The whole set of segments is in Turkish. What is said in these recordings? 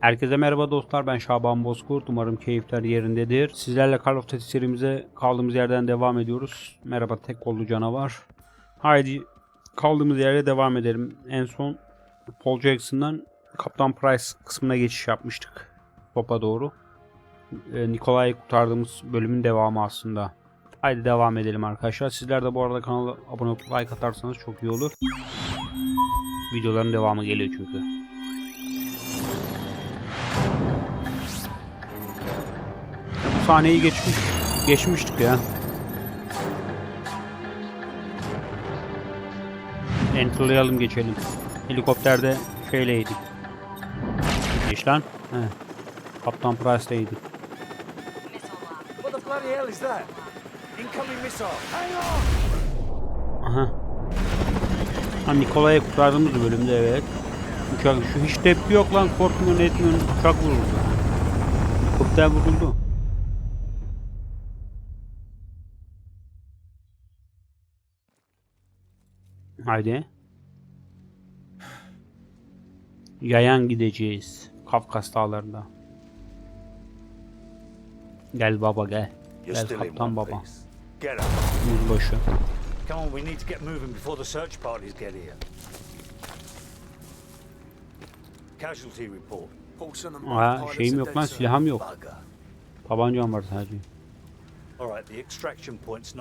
Herkese merhaba dostlar ben Şaban Bozkurt umarım keyifler yerindedir. Sizlerle Call of Duty serimize kaldığımız yerden devam ediyoruz. Merhaba tek kollu canavar. Haydi kaldığımız yere devam edelim. En son Paul Jackson'dan Kaptan Price kısmına geçiş yapmıştık. Topa doğru. Ee, Nikolay'ı kurtardığımız bölümün devamı aslında. Haydi devam edelim arkadaşlar. Sizler de bu arada kanala abone olup like atarsanız çok iyi olur. Videoların devamı geliyor çünkü. Sahneyi geçmiş, geçmiştik ya. Enterlayalım geçelim. Helikopterde şeyleydik. Geç lan. He. Kaptan on! Aha. Ha Nikolay'ı kurtardığımız bölümde evet. Uçak şu hiç tepki yok lan korkmuyor etmiyor uçak vuruldu. Helikopter vuruldu. Haydi. Yayan gideceğiz. Kafkas dağlarında. Gel baba gel. Gel kaptan baba. up. Yüzbaşı. Come on, we need to get moving before the search parties get here. Casualty report. Aa, şeyim yok lan silahım yok. Tabancam var sadece.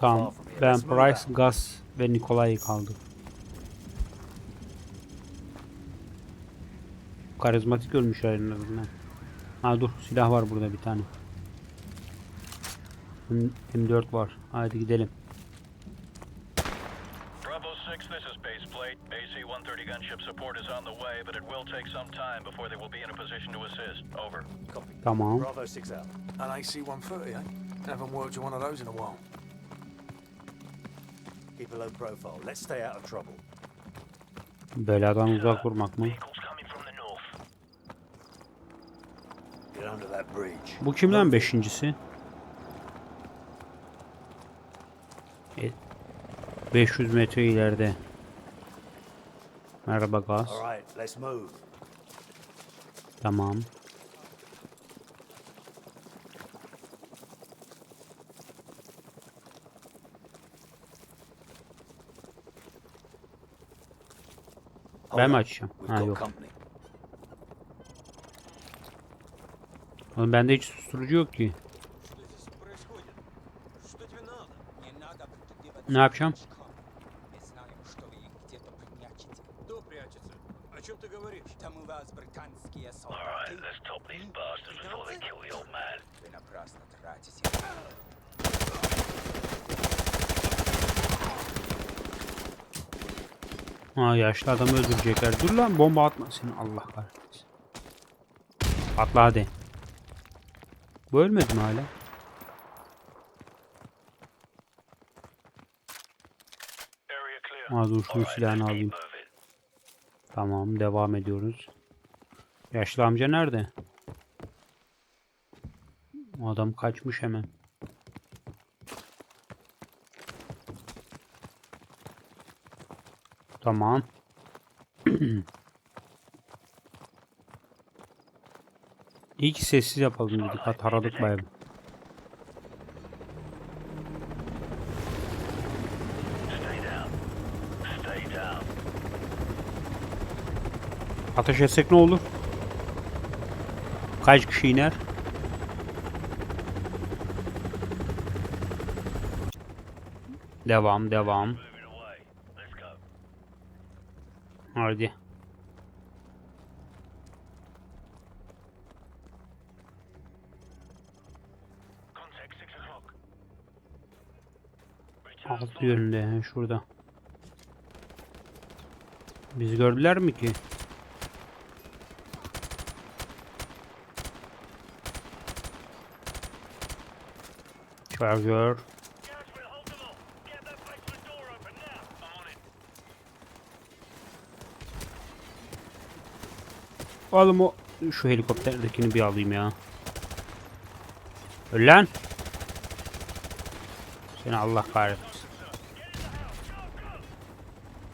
Tamam. Ben Price. Gus ve Nikolay kaldı. Karizmatik ölmüşler en azından. Ha dur silah var burada bir tane. M- M4 var. Haydi gidelim. Bravo 6, this is Baseplate. AC-130 gunship support is on the way, but it will take some time before they will be in a position to assist. Over. Copy. Tamam. Bravo 6 out. An AC-130, eh? Haven't worked one of those in a while. Keep a low profile. Let's stay out of trouble. Beladan uzak durmak mı? Bu kim lan beşincisi? E, 500 metre ileride. Merhaba move. Tamam. Ben mi açacağım? Ha yok. Oğlum bende hiç susturucu yok ki. Ne yapacağım? Ha yaşlı adamı öldürecekler. Dur lan bomba atma seni Allah kahretsin. Atla hadi. Bu ölmedi mi hala? Şunun Alright, silahını alayım. Tamam devam ediyoruz. Yaşlı amca nerede? Adam kaçmış hemen. Tamam. İyi ki sessiz yapalım dedik. Ha taradık bayağı. Ateş etsek ne olur? Kaç kişi iner? Devam, devam. Hadi. Yönünde, he, şurada. Bizi gördüler mi ki? Charger. Oğlum o şu helikopterdekini bir alayım ya. Öl lan. Seni Allah kahretsin.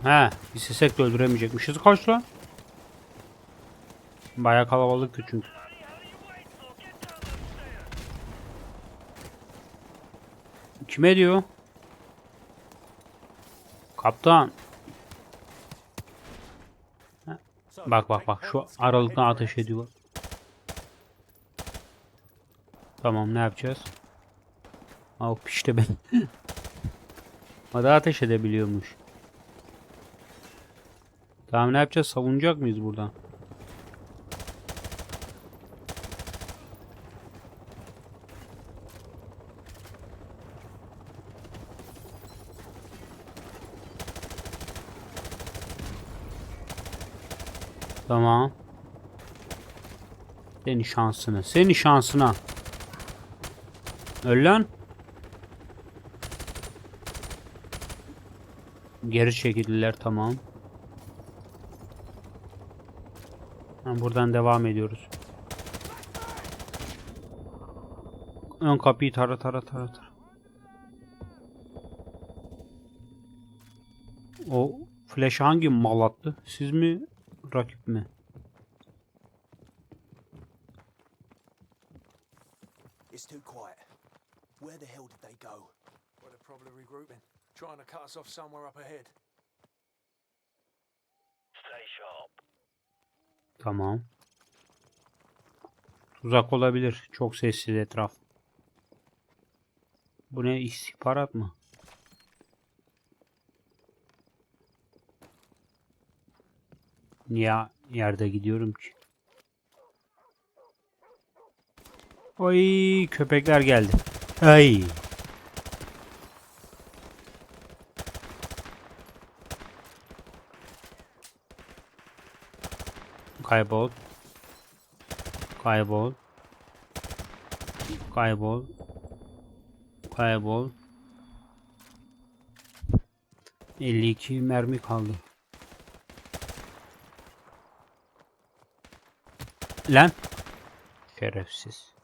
He, istesek de öldüremeyecekmişiz. Kaç lan? Baya kalabalıktı çünkü. Kime diyor? Kaptan. Bak bak bak şu aralıktan ateş ediyor. Tamam ne yapacağız? Aa işte ben. da ateş edebiliyormuş. Tamam ne yapacağız? Savunacak mıyız buradan? Tamam. Senin şansını. Senin şansına. Öl lan. Geri çekildiler tamam. Ha, buradan devam ediyoruz. Ön kapıyı tara tara tara tara. O flash hangi mal attı? Siz mi rakip mi? It's too quiet. Where the hell did they go? Well, they're probably regrouping. Trying to cut us off somewhere up ahead. Stay sharp. Tamam. Tuzak olabilir. Çok sessiz etraf. Bu ne istihbarat mı? Niye yerde gidiyorum ki? Oy köpekler geldi. Ay. Kaybol. Kaybol. Kaybol. Kaybol. 52 mermi kaldı. Lan. Şerefsiz.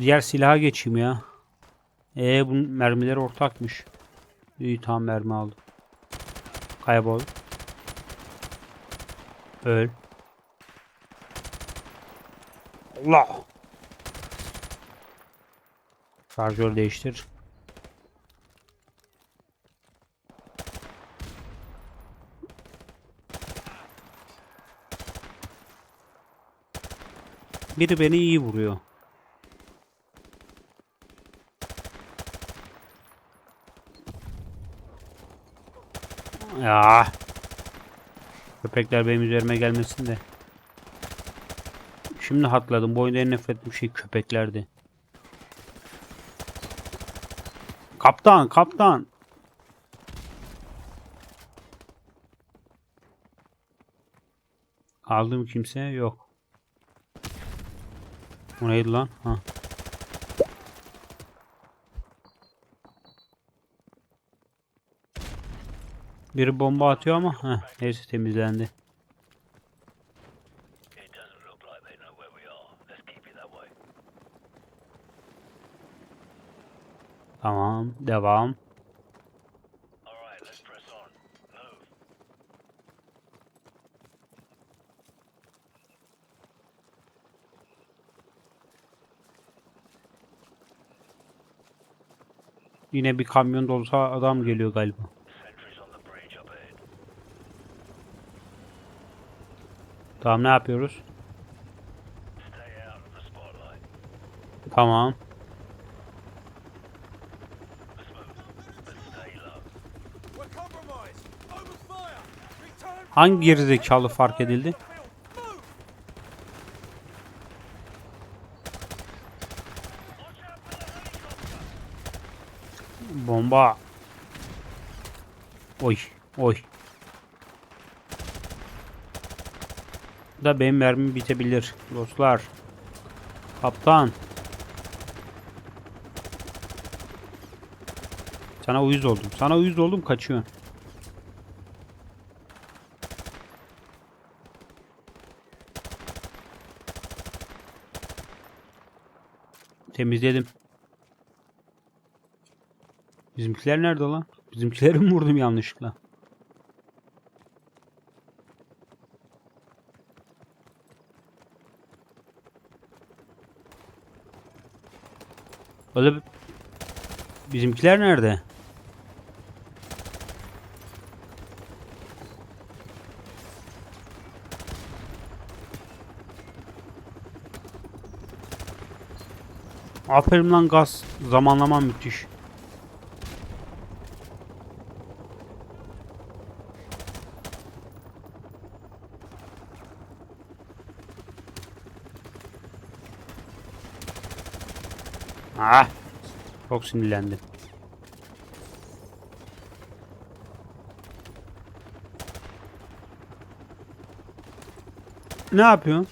Diğer silaha geçeyim ya. Ee bu mermiler ortakmış. İyi tam mermi aldım. Kaybol. Öl. Allah. Şarjör değiştir. Biri beni iyi vuruyor. Ya. Köpekler benim üzerime gelmesin de. Şimdi hatırladım. Bu oyunda en nefret ettiğim şey köpeklerdi. Kaptan, kaptan. Aldım kimse yok. Bu neydi lan? Ha. Biri bomba atıyor ama heh, neyse temizlendi. Tamam, devam. Yine bir kamyon dolusu adam geliyor galiba. Sentries on the bridge up ahead. Tamam ne yapıyoruz? Tamam. Hangi gerizekalı fark edildi? Bomba. Oy, oy. Da benim mermim bitebilir dostlar. Kaptan. Sana uyuz oldum. Sana uyuz oldum kaçıyorsun. Temizledim. Bizimkiler nerede lan? Bizimkileri mi vurdum yanlışlıkla? Oğlum bizimkiler nerede? Aferin lan gaz. Zamanlama müthiş. Ah. Çok sinirlendim. Ne yapıyorsun?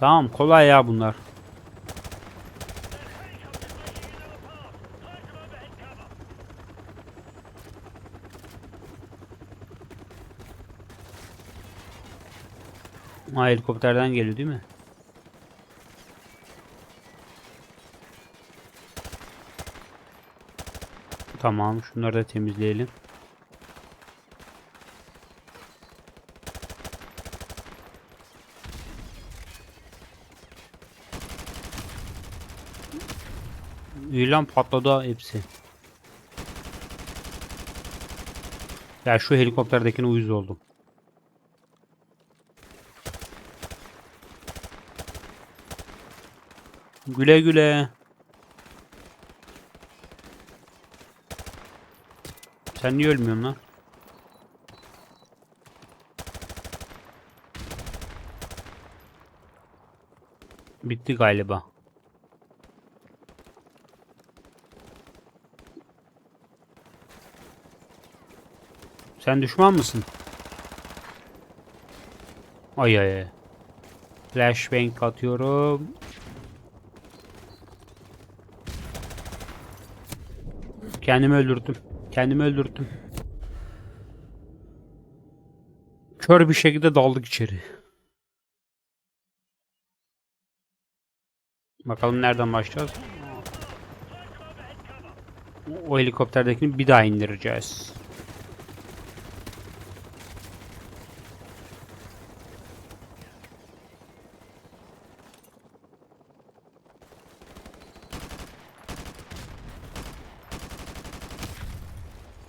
Tamam kolay ya bunlar. Ha helikopterden geliyor değil mi? Tamam şunları da temizleyelim. İyi lan patladı hepsi. Ya şu helikopterdekine uyuz oldum. Güle güle. Sen niye ölmüyorsun lan? Bitti galiba. Sen düşman mısın? Ay ay ay. Flashbang atıyorum. Kendimi öldürdüm. Kendimi öldürdüm. Kör bir şekilde daldık içeri. Bakalım nereden başlayacağız. O helikopterdekini bir daha indireceğiz.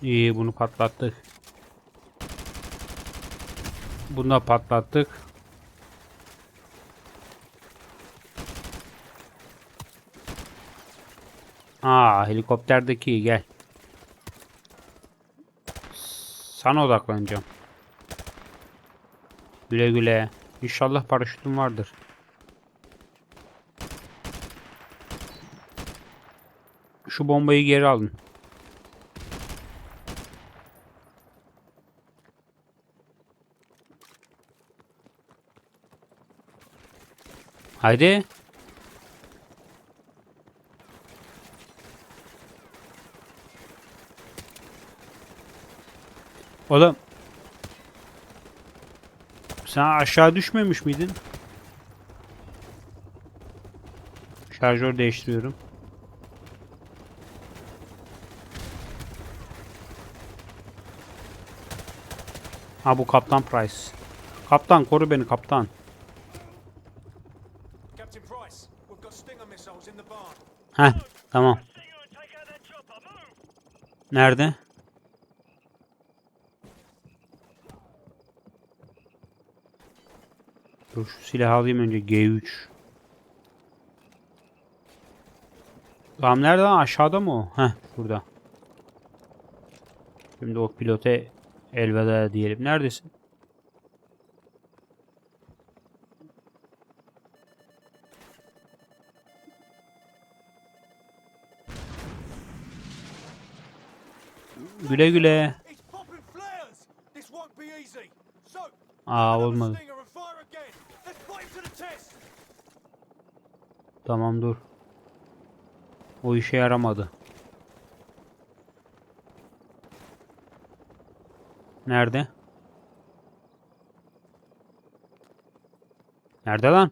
İyi bunu patlattık. Bunu da patlattık. Aa helikopterdeki gel. Sana odaklanacağım. Güle güle. İnşallah paraşütüm vardır. Şu bombayı geri alın. Haydi. Oğlum. Sen aşağı düşmemiş miydin? Şarjör değiştiriyorum. Ha bu Kaptan Price. Kaptan koru beni kaptan. Heh tamam. Nerede? Dur şu silahı alayım önce G3. Tamam nerede lan? Aşağıda mı o? Heh burada. Şimdi o pilota elveda diyelim. Neredesin? Güle güle. It's popping flares! This won't be easy. So, Aa another olmadı. Stinger and fire again. Let's put him to the test. Tamam dur. O işe yaramadı. Nerede? Nerede lan?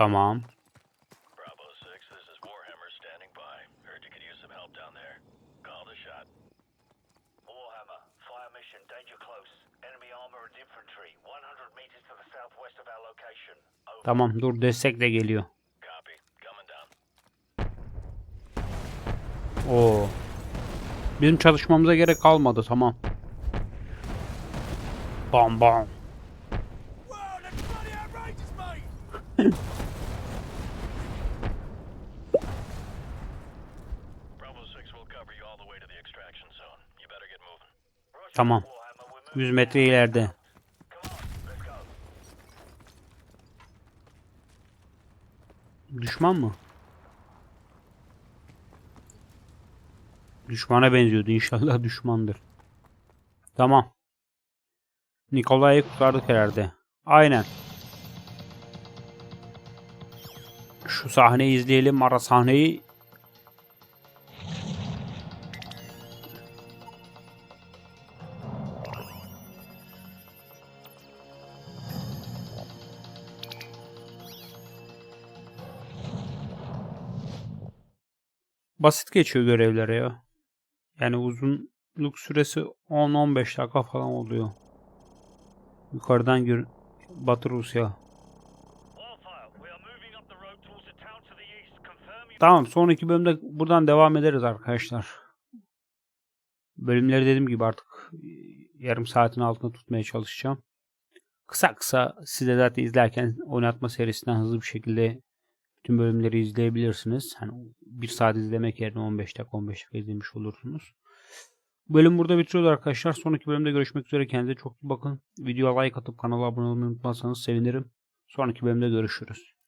Over. Tamam dur destek de geliyor. Copy. Coming down. Oo. Bizim çalışmamıza gerek kalmadı tamam. Bam bam. Whoa, that's bloody outrageous, mate! Bravo 6 will cover you all the way to the extraction zone. You better get moving. Roger, Tamam. Warhammer, we're moving. 100 metre ileride. Düşman mı? Düşmana benziyordu. İnşallah düşmandır. Tamam. Nikolay'ı kurtardık herhalde. Aynen. Şu sahneyi izleyelim. Ara sahneyi. Basit geçiyor görevlere ya. Yani uzunluk süresi 10-15 dakika falan oluyor. Yukarıdan gör Batı Rusya. Tamam sonraki bölümde buradan devam ederiz arkadaşlar. Bölümleri dediğim gibi artık e, yarım saatin altında tutmaya çalışacağım. Kısa kısa size zaten izlerken oynatma serisinden hızlı bir şekilde bütün bölümleri izleyebilirsiniz. Hani bir saat izlemek yerine 15 dakika 15 dakika izlemiş olursunuz. Bu bölüm burada bitiriyoruz arkadaşlar. Sonraki bölümde görüşmek üzere. Kendinize çok iyi bakın. Videoya like atıp kanala abone olmayı unutmazsanız sevinirim. Sonraki bölümde görüşürüz.